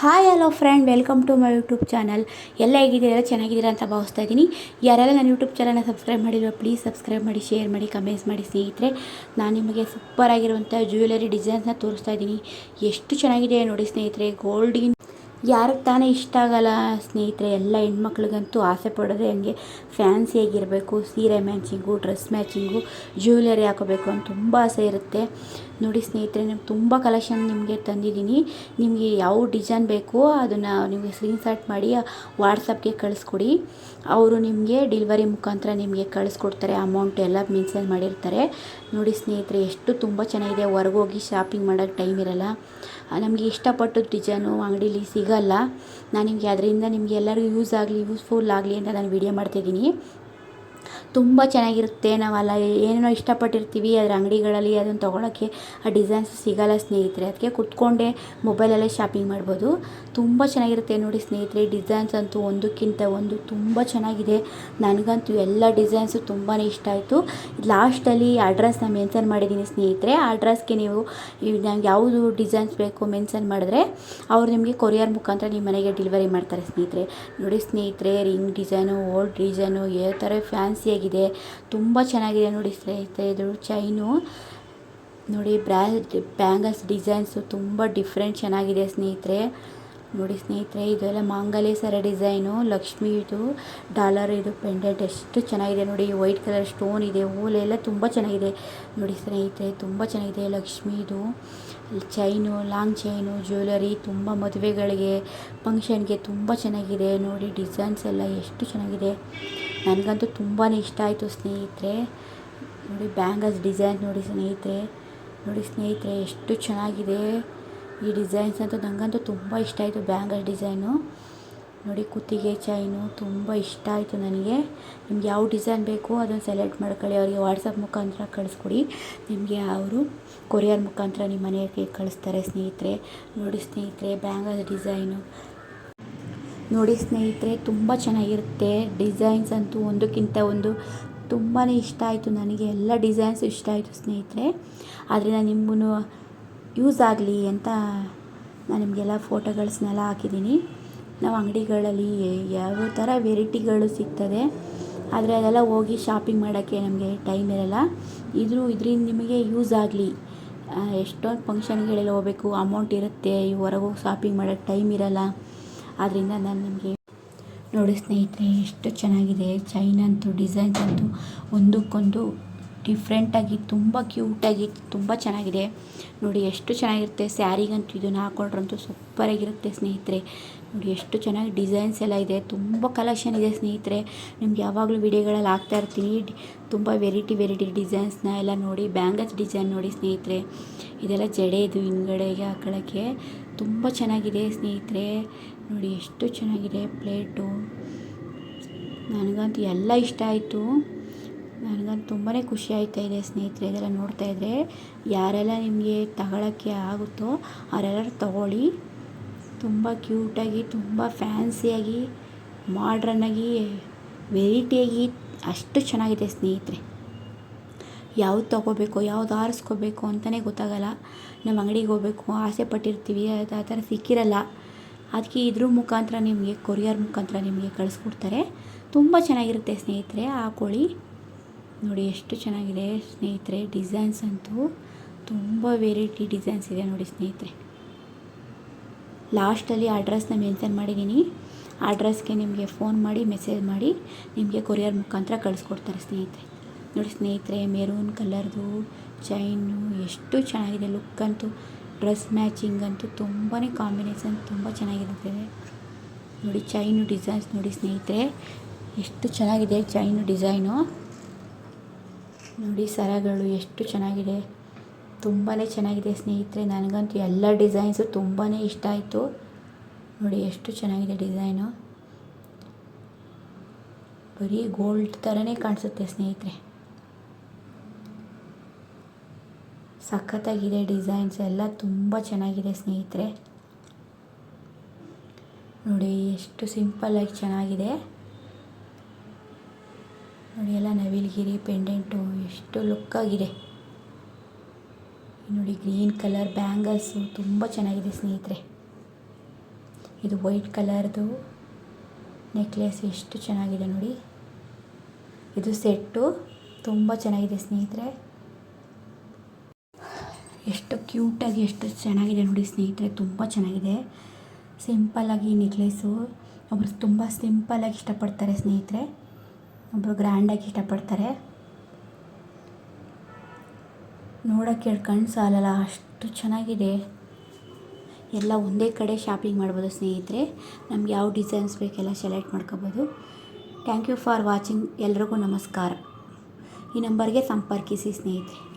Hi hello friend welcome to my YouTube channel ಎಲ್ಲ ಹೇಗಿದ್ದೀರಾ? ಚೆನ್ನಾಗಿದ್ದೀರಾ ಅಂತ ಭಾವಿಸ್ತಾ ಇದ್ದೀನಿ. ಯಾರೆಲ್ಲ ನನ್ನ ಯೂಟ್ಯೂಬ್ ಚಾನಲ್ನ ಸಬ್ಸ್ಕ್ರೈಬ್ ಮಾಡಿರೋ ಪ್ಲೀಸ್ ಸಬ್ಸ್ಕ್ರೈಬ್ ಮಾಡಿ ಶೇರ್ ಮಾಡಿ ಕಮೆಂಟ್ಸ್ ಮಾಡಿ ಸ್ನೇಹಿತರೆ. ನಾನು ನಿಮಗೆ ಸೂಪರ್ ಆಗಿರುವಂಥ ಜ್ಯುವೆಲರಿ ಡಿಸೈನ್ಸ್ನ ತೋರಿಸ್ತಾ ಇದ್ದೀನಿ. ಎಷ್ಟು ಚೆನ್ನಾಗಿದೆ ನೋಡಿ ಸ್ನೇಹಿತರೆ. ಗೋಲ್ಡಿನ್ ಯಾರಿಗೆ ತಾನೇ ಇಷ್ಟ ಆಗಲ್ಲ ಸ್ನೇಹಿತರೆ. ಎಲ್ಲ ಹೆಣ್ಮಕ್ಳಿಗಂತೂ ಆಸೆ ಪಡೋದೆ ಹಂಗೆ ಫ್ಯಾನ್ಸಿಯಾಗಿರಬೇಕು ಸೀರೆ ಮ್ಯಾಚಿಂಗು ಡ್ರೆಸ್ ಮ್ಯಾಚಿಂಗು ಜ್ಯುವೆಲರಿ ಹಾಕೋಬೇಕು ಅಂತ ತುಂಬ ಆಸೆ ಇರುತ್ತೆ. ನೋಡಿ ಸ್ನೇಹಿತರೆ, ನಿಮ್ಗೆ ತುಂಬ ಕಲೆಕ್ಷನ್ ನಿಮಗೆ ತಂದಿದ್ದೀನಿ. ನಿಮಗೆ ಯಾವ ಡಿಸೈನ್ ಬೇಕೋ ಅದನ್ನು ನಿಮಗೆ ಸ್ಕ್ರೀನ್ಶಾಟ್ ಮಾಡಿ ವಾಟ್ಸಪ್ಗೆ ಕಳಿಸ್ಕೊಡಿ. ಅವರು ನಿಮಗೆ ಡೆಲಿವರಿ ಮುಖಾಂತರ ನಿಮಗೆ ಕಳಿಸ್ಕೊಡ್ತಾರೆ ಅಮೌಂಟ್ ಎಲ್ಲ ಮೆನ್ಷನ್ ಮಾಡಿರ್ತಾರೆ. ನೋಡಿ ಸ್ನೇಹಿತರೆ, ಎಷ್ಟು ತುಂಬ ಚೆನ್ನಾಗಿದೆ. ಹೊರಗೋಗಿ ಶಾಪಿಂಗ್ ಮಾಡೋಕ್ಕೆ ಟೈಮ್ ಇರಲ್ಲ. ನಮಗೆ ಇಷ್ಟಪಟ್ಟು ಡಿಸೈನು ಅಂಗಡೀಲಿ ಸಿಗಲ್ಲ. ನಾನು ನಿಮಗೆ ಅದರಿಂದ ನಿಮಗೆ ಎಲ್ಲರಿಗೂ ಯೂಸ್ ಆಗಲಿ ಯೂಸ್ಫುಲ್ ಆಗಲಿ ಅಂತ ನಾನು ವಿಡಿಯೋ ಮಾಡ್ತಾಯಿದ್ದೀನಿ ತುಂಬ ಚೆನ್ನಾಗಿರುತ್ತೆ. ನಾವೆಲ್ಲ ಏನೇನೋ ಇಷ್ಟಪಟ್ಟಿರ್ತೀವಿ, ಅದರ ಅಂಗಡಿಗಳಲ್ಲಿ ಅದನ್ನು ತೊಗೊಳಕ್ಕೆ ಆ ಡಿಸೈನ್ಸ್ ಸಿಗೋಲ್ಲ ಸ್ನೇಹಿತರೆ. ಅದಕ್ಕೆ ಕುತ್ಕೊಂಡೇ ಮೊಬೈಲಲ್ಲೇ ಶಾಪಿಂಗ್ ಮಾಡ್ಬೋದು. ತುಂಬ ಚೆನ್ನಾಗಿರುತ್ತೆ ನೋಡಿ ಸ್ನೇಹಿತರೆ ಡಿಸೈನ್ಸ್ ಅಂತೂ ಒಂದಕ್ಕಿಂತ ಒಂದು ತುಂಬ ಚೆನ್ನಾಗಿದೆ. ನನಗಂತೂ ಎಲ್ಲ ಡಿಸೈನ್ಸು ತುಂಬಾ ಇಷ್ಟ ಆಯಿತು. ಲಾಸ್ಟಲ್ಲಿ ಅಡ್ರೆಸ್ನ ಮೆನ್ಷನ್ ಮಾಡಿದ್ದೀನಿ ಸ್ನೇಹಿತರೆ. ಆ ಅಡ್ರೆಸ್ಗೆ ನೀವು ನಂಗೆ ಯಾವುದು ಡಿಸೈನ್ಸ್ ಬೇಕು ಮೆನ್ಷನ್ ಮಾಡಿದ್ರೆ ಅವ್ರು ನಿಮಗೆ ಕೊರಿಯರ್ ಮುಖಾಂತರ ನಿಮ್ಮ ಮನೆಗೆ ಡೆಲಿವರಿ ಮಾಡ್ತಾರೆ ಸ್ನೇಹಿತರೆ. ನೋಡಿ ಸ್ನೇಹಿತರೆ ರಿಂಗ್ ಡಿಸೈನು ಓಲ್ಡ್ ಡಿಸೈನು ಯಾವ ಥರ ಫ್ಯಾನ್ಸಿಯಾಗಿದೆ ತುಂಬ ಚೆನ್ನಾಗಿದೆ ನೋಡಿ ಸ್ನೇಹಿತರೆ ಇದು ಚೈನು. ನೋಡಿ ಬ್ರಾ ಬ್ಯಾಂಗಲ್ಸ್ ಡಿಸೈನ್ಸು ತುಂಬ ಡಿಫ್ರೆಂಟ್ ಚೆನ್ನಾಗಿದೆ ಸ್ನೇಹಿತರೆ. ನೋಡಿ ಸ್ನೇಹಿತರೆ, ಇದೆಲ್ಲ ಮಾಂಗಲ್ಯ ಸರ ಡಿಸೈನು ಲಕ್ಷ್ಮಿ ಇದು ಡಾಲರ್ ಇದು ಪೆಂಡೆಂಟ್ ಎಷ್ಟು ಚೆನ್ನಾಗಿದೆ ನೋಡಿ. ವೈಟ್ ಕಲರ್ ಸ್ಟೋನ್ ಇದೆ, ಹೂಲೆಲ್ಲ ತುಂಬ ಚೆನ್ನಾಗಿದೆ. ನೋಡಿ ಸ್ನೇಹಿತರೆ, ತುಂಬ ಚೆನ್ನಾಗಿದೆ ಲಕ್ಷ್ಮಿ ಇದು ಚೈನು, ಲಾಂಗ್ ಚೈನು, ಜ್ಯುವೆಲರಿ ತುಂಬ ಮದುವೆಗಳಿಗೆ, ಫಂಕ್ಷನ್ಗೆ ತುಂಬ ಚೆನ್ನಾಗಿದೆ ನೋಡಿ. ಡಿಸೈನ್ಸ್ ಎಲ್ಲ ಎಷ್ಟು ಚೆನ್ನಾಗಿದೆ. ನನಗಂತೂ ತುಂಬಾ ಇಷ್ಟ ಆಯಿತು ಸ್ನೇಹಿತರೆ. ನೋಡಿ, ಬ್ಯಾಂಗಲ್ಸ್ ಡಿಸೈನ್ ನೋಡಿ ಸ್ನೇಹಿತರೆ. ನೋಡಿ ಸ್ನೇಹಿತರೆ, ಎಷ್ಟು ಚೆನ್ನಾಗಿದೆ. ಈ ಡಿಸೈನ್ಸ್ ಅಂತೂ ನನಗಂತೂ ತುಂಬ ಇಷ್ಟ ಆಯಿತು ಬ್ಯಾಂಗಲ್ ಡಿಸೈನು. ನೋಡಿ, ಕುತ್ತಿಗೆ ಚೈನು ತುಂಬ ಇಷ್ಟ ಆಯಿತು ನನಗೆ. ನಿಮ್ಗೆ ಯಾವ ಡಿಸೈನ್ ಬೇಕು ಅದನ್ನು ಸೆಲೆಕ್ಟ್ ಮಾಡ್ಕೊಳ್ಳಿ. ಅವರಿಗೆ ವಾಟ್ಸಪ್ ಮುಖಾಂತರ ಕಳಿಸ್ಕೊಡಿ. ನಿಮಗೆ ಅವರು ಕೊರಿಯರ್ ಮುಖಾಂತರ ನಿಮ್ಮ ಮನೆಗೆ ಕಳಿಸ್ತಾರೆ ಸ್ನೇಹಿತರೆ. ನೋಡಿ ಸ್ನೇಹಿತರೆ ಬ್ಯಾಂಗಲ್ ಡಿಸೈನು. ನೋಡಿ ಸ್ನೇಹಿತರೆ, ತುಂಬ ಚೆನ್ನಾಗಿರುತ್ತೆ ಡಿಸೈನ್ಸ್ ಅಂತೂ ಒಂದಕ್ಕಿಂತ ಒಂದು ತುಂಬಾ ಇಷ್ಟ ಆಯಿತು ನನಗೆ. ಎಲ್ಲ ಡಿಸೈನ್ಸ್ ಇಷ್ಟ ಆಯಿತು ಸ್ನೇಹಿತರೆ. ಆದ್ದರಿಂದ ನಿಮಗೂ ಯೂಸ್ ಆಗಲಿ ಅಂತ ನಾನು ನಿಮಗೆಲ್ಲ ಫೋಟೋಗಳ್ಸ್ನೆಲ್ಲ ಹಾಕಿದ್ದೀನಿ. ನಾವು ಅಂಗಡಿಗಳಲ್ಲಿ ಯಾವ ಥರ ವೆರೈಟಿಗಳು ಸಿಗ್ತದೆ, ಆದರೆ ಅದೆಲ್ಲ ಹೋಗಿ ಶಾಪಿಂಗ್ ಮಾಡೋಕ್ಕೆ ನಮಗೆ ಟೈಮ್ ಇರಲ್ಲ. ಇದ್ರೂ ಇದರಿಂದ ನಿಮಗೆ ಯೂಸ್ ಆಗಲಿ. ಎಷ್ಟೊಂದು ಫಂಕ್ಷನ್ಗಳೆಲ್ಲ ಹೋಗಬೇಕು, ಅಮೌಂಟ್ ಇರುತ್ತೆ ಹೊರಗೆ ಹೋಗಿ ಶಾಪಿಂಗ್ ಮಾಡೋಕ್ಕೆ ಟೈಮ್ ಇರಲ್ಲ. ಆದ್ದರಿಂದ ನಾನು ನಿಮಗೆ ನೋಡಿ ಸ್ನೇಹಿತರೆ ಎಷ್ಟು ಚೆನ್ನಾಗಿದೆ. ಚೈನ್ ಅಂತೂ ಡಿಸೈನ್ಸ್ ಅಂತೂ ಒಂದಕ್ಕೊಂದು ಡಿಫ್ರೆಂಟಾಗಿ ತುಂಬ ಕ್ಯೂಟಾಗಿ ತುಂಬ ಚೆನ್ನಾಗಿದೆ. ನೋಡಿ, ಎಷ್ಟು ಚೆನ್ನಾಗಿರುತ್ತೆ ಸ್ಯಾರಿಗಂತೂ ಇದನ್ನು ಹಾಕೊಂಡ್ರಂತೂ ಸೂಪರಾಗಿರುತ್ತೆ ಸ್ನೇಹಿತರೆ. ನೋಡಿ, ಎಷ್ಟು ಚೆನ್ನಾಗಿ ಡಿಸೈನ್ಸ್ ಎಲ್ಲ ಇದೆ. ತುಂಬ ಕಲೆಕ್ಷನ್ ಇದೆ ಸ್ನೇಹಿತರೆ. ನಿಮ್ಗೆ ಯಾವಾಗಲೂ ವಿಡಿಯೋಗಳಲ್ಲಿ ಹಾಕ್ತಾ ಇರ್ತೀನಿ. ತುಂಬ ವೆರೈಟಿ ವೆರೈಟಿ ಡಿಸೈನ್ಸ್ನ ಎಲ್ಲ ನೋಡಿ, ಬ್ಯಾಂಗಲ್ಸ್ ಡಿಸೈನ್ ನೋಡಿ ಸ್ನೇಹಿತರೆ. ಇದೆಲ್ಲ ಜಡೆ ಇದು ಹಿಂದುಗಡೆಗೆ ಹಾಕೊಳ್ಳೋಕ್ಕೆ ತುಂಬ ಚೆನ್ನಾಗಿದೆ ಸ್ನೇಹಿತರೆ. ನೋಡಿ, ಎಷ್ಟು ಚೆನ್ನಾಗಿದೆ ಪ್ಲೇಟು. ನನಗಂತೂ ಎಲ್ಲ ಇಷ್ಟ ಆಯಿತು. ನನಗಂತೂ ತುಂಬಾ ಖುಷಿ ಆಯ್ತಾ ಇದೆ ಸ್ನೇಹಿತರೆ, ಇದೆಲ್ಲ ನೋಡ್ತಾ ಇದ್ದರೆ ಯಾರೆಲ್ಲ ನಿಮಗೆ ತಗೊಳ್ಳೋಕ್ಕೆ ಆಗುತ್ತೋ ಅವರೆಲ್ಲರೂ ತಗೊಳ್ಳಿ. ತುಂಬ ಕ್ಯೂಟಾಗಿ, ತುಂಬ ಫ್ಯಾನ್ಸಿಯಾಗಿ, ಮಾಡ್ರನ್ನಾಗಿ, ವೆರೈಟಿಯಾಗಿ, ಅಷ್ಟು ಚೆನ್ನಾಗಿದೆ ಸ್ನೇಹಿತರೆ. ಯಾವ್ದು ತೊಗೋಬೇಕು ಯಾವ್ದು ಆರಿಸ್ಕೋಬೇಕು ಅಂತಲೇ ಗೊತ್ತಾಗಲ್ಲ. ನಮ್ಮ ಅಂಗಡಿಗೆ ಹೋಗ್ಬೇಕು, ಆಸೆ ಪಟ್ಟಿರ್ತೀವಿ, ಅದು ಆ ಥರ ಸಿಕ್ಕಿರಲ್ಲ. ಅದಕ್ಕೆ ಇದ್ರ ಮುಖಾಂತರ ನಿಮಗೆ, ಕೊರಿಯರ್ ಮುಖಾಂತರ ನಿಮಗೆ ಕಳಿಸ್ಕೊಡ್ತಾರೆ. ತುಂಬ ಚೆನ್ನಾಗಿರುತ್ತೆ ಸ್ನೇಹಿತರೆ, ಹಾಕೊಳ್ಳಿ. ನೋಡಿ ಎಷ್ಟು ಚೆನ್ನಾಗಿದೆ ಸ್ನೇಹಿತರೆ, ಡಿಸೈನ್ಸ್ ಅಂತೂ ತುಂಬ ವೆರೈಟಿ ಡಿಸೈನ್ಸ್ ಇದೆ ನೋಡಿ ಸ್ನೇಹಿತರೆ. ಲಾಸ್ಟಲ್ಲಿ ಅಡ್ರೆಸ್ನ ಮೆನ್ಷನ್ ಮಾಡಿದ್ದೀನಿ. ಅಡ್ರೆಸ್ಗೆ ನಿಮಗೆ ಫೋನ್ ಮಾಡಿ, ಮೆಸೇಜ್ ಮಾಡಿ, ನಿಮಗೆ ಕೊರಿಯರ್ ಮುಖಾಂತರ ಕಳಿಸ್ಕೊಡ್ತಾರೆ ಸ್ನೇಹಿತರೆ. ನೋಡಿ ಸ್ನೇಹಿತರೆ, ಮೆರೂನ್ ಕಲರ್ದು, ಚೈನು ಎಷ್ಟು ಚೆನ್ನಾಗಿದೆ ಲುಕ್ ಅಂತೂ, ಡ್ರೆಸ್ ಮ್ಯಾಚಿಂಗ್ ಅಂತೂ ತುಂಬಾ ಕಾಂಬಿನೇಷನ್ ತುಂಬ ಚೆನ್ನಾಗಿರುತ್ತದೆ ನೋಡಿ ಚೈನು ಡಿಸೈನ್ಸ್ ನೋಡಿ ಸ್ನೇಹಿತರೆ, ಎಷ್ಟು ಚೆನ್ನಾಗಿದೆ ಚೈನು ಡಿಸೈನು. ನೋಡಿ ಸರಗಳು ಎಷ್ಟು ಚೆನ್ನಾಗಿದೆ. ತುಂಬಾ ಚೆನ್ನಾಗಿದೆ ಸ್ನೇಹಿತರೆ. ನನಗಂತೂ ಎಲ್ಲ ಡಿಸೈನ್ಸು ತುಂಬಾ ಇಷ್ಟ ಆಯಿತು. ನೋಡಿ ಎಷ್ಟು ಚೆನ್ನಾಗಿದೆ ಡಿಸೈನು. ಬರೀ ಗೋಲ್ಡ್ ಥರನೇ ಕಾಣಿಸುತ್ತೆ ಸ್ನೇಹಿತರೆ. ಸಖತ್ತಾಗಿದೆ ಡಿಸೈನ್ಸ್. ಎಲ್ಲ ತುಂಬ ಚೆನ್ನಾಗಿದೆ ಸ್ನೇಹಿತರೆ. ನೋಡಿ ಎಷ್ಟು ಸಿಂಪಲ್ಲಾಗಿ ಚೆನ್ನಾಗಿದೆ. ನೋಡಿ ಎಲ್ಲ ನವಿಲುಗಿರಿ ಪೆಂಡೆಂಟು, ಎಷ್ಟು ಲುಕ್ಕಾಗಿದೆ. ನೋಡಿ ಗ್ರೀನ್ ಕಲರ್ ಬ್ಯಾಂಗಲ್ಸು, ತುಂಬ ಚೆನ್ನಾಗಿದೆ ಸ್ನೇಹಿತರೆ. ಇದು ವೈಟ್ ಕಲರ್ದು ನೆಕ್ಲೆಸ್, ಎಷ್ಟು ಚೆನ್ನಾಗಿದೆ ನೋಡಿ. ಇದು ಸೆಟ್ಟು, ತುಂಬ ಚೆನ್ನಾಗಿದೆ ಸ್ನೇಹಿತರೆ. ಎಷ್ಟು ಕ್ಯೂಟಾಗಿ, ಎಷ್ಟು ಚೆನ್ನಾಗಿದೆ ನೋಡಿ ಸ್ನೇಹಿತರೆ, ತುಂಬ ಚೆನ್ನಾಗಿದೆ. ಸಿಂಪಲ್ಲಾಗಿ ನೆಕ್ಲೆಸ್ಸು ಒಬ್ಬರು ತುಂಬ ಸಿಂಪಲ್ಲಾಗಿ ಇಷ್ಟಪಡ್ತಾರೆ ಸ್ನೇಹಿತರೆ. ಒಬ್ಬರು ಗ್ರ್ಯಾಂಡಾಗಿ ಇಷ್ಟಪಡ್ತಾರೆ. ನೋಡೋಕ್ಕೆ ಕಣ್ಣು ಸಾಲಲ್ಲ, ಅಷ್ಟು ಚೆನ್ನಾಗಿದೆ. ಎಲ್ಲ ಒಂದೇ ಕಡೆ ಶಾಪಿಂಗ್ ಮಾಡ್ಬೋದು ಸ್ನೇಹಿತರೆ. ನಮ್ಗೆ ಯಾವ ಡಿಸೈನ್ಸ್ ಬೇಕೆಲ್ಲ ಸೆಲೆಕ್ಟ್ ಮಾಡ್ಕೋಬೋದು. ಥ್ಯಾಂಕ್ ಯು ಫಾರ್ ವಾಚಿಂಗ್ ಎಲ್ರಿಗೂ ನಮಸ್ಕಾರ. ಈ ನಂಬರ್ಗೆ ಸಂಪರ್ಕಿಸಿ ಸ್ನೇಹಿತರೆ.